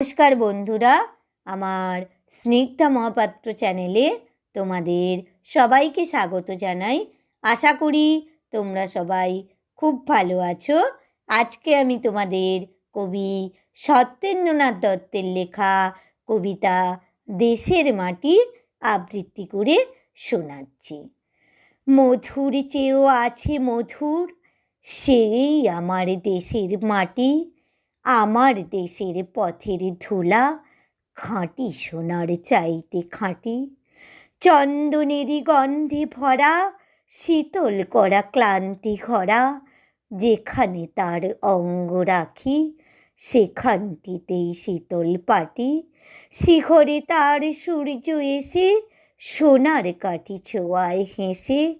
নমস্কার বন্ধুরা, আমার স্নিগ্ধা মহাপাত্র চ্যানেলে তোমাদের সবাইকে স্বাগত জানাই। আশা করি তোমরা সবাই খুব ভালো আছো। আজকে আমি তোমাদের কবি সত্যেন্দ্রনাথ দত্তের লেখা কবিতা দেশের মাটি আবৃত্তি করে শোনাচ্ছি। মধুর চেয়েও আছে মধুর, সেই আমার দেশের মাটি। আমার দেশের পথের ধুলা, খাঁটি সোনার চাইতে খাঁটি। চন্দনেরই গন্ধে ভরা, শীতল করা ক্লান্তি ঘরা, যেখানে তার অঙ্গ রাখি, সেখানটিতেই শীতল পাটি। শিখরে তার সূর্য এসে, সোনার কাঠি ছোঁয়ায় হেসে,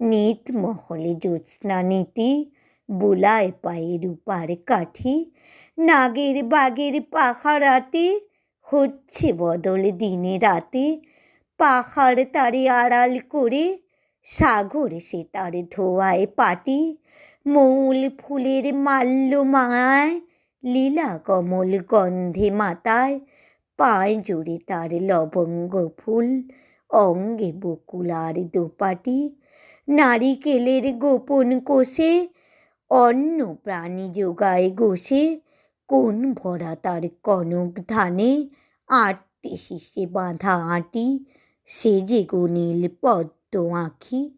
নিত মহলে জ্যোৎস্না নীতি, বুলায় পায়ে রূপার কাঠি। নাগের বাগের পাখারাতে হচ্ছে বদল দিনে রাতে। পাহাড় তারে আড়াল করে, সাগর সে তার ধোয়ায় পাটি। মৌল ফুলের মাল্য মায় লীলা কমল গন্ধে মাতায়। পায় জুড়ে তার লবঙ্গ ফুল, অঙ্গে বকুল আর দোপাটি। নারিকেলের গোপন কোষে অন্য প্রাণী যোগায় গোষে কোন ভরা তার কনক ধানে? আটটি শীষে বাঁধা আঁটি, সে যে গো নীল পদ্ম আঁখি,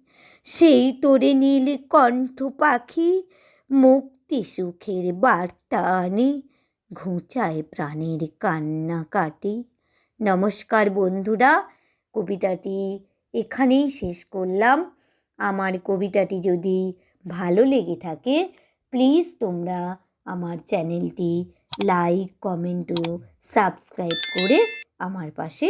সেই তোরে নীল কণ্ঠ পাখি, মুক্তি সুখের বার্তা আনে, ঘুঁচায় প্রাণের কান্না কাটি। নমস্কার বন্ধুরা, কবিতাটি এখানেই শেষ করলাম। আমার কবিতাটি যদি ভালো লেগে থাকে প্লিজ তোমরা আমার চ্যানেলটি লাইক কমেন্ট ও সাবস্ক্রাইব করে আমার পাশে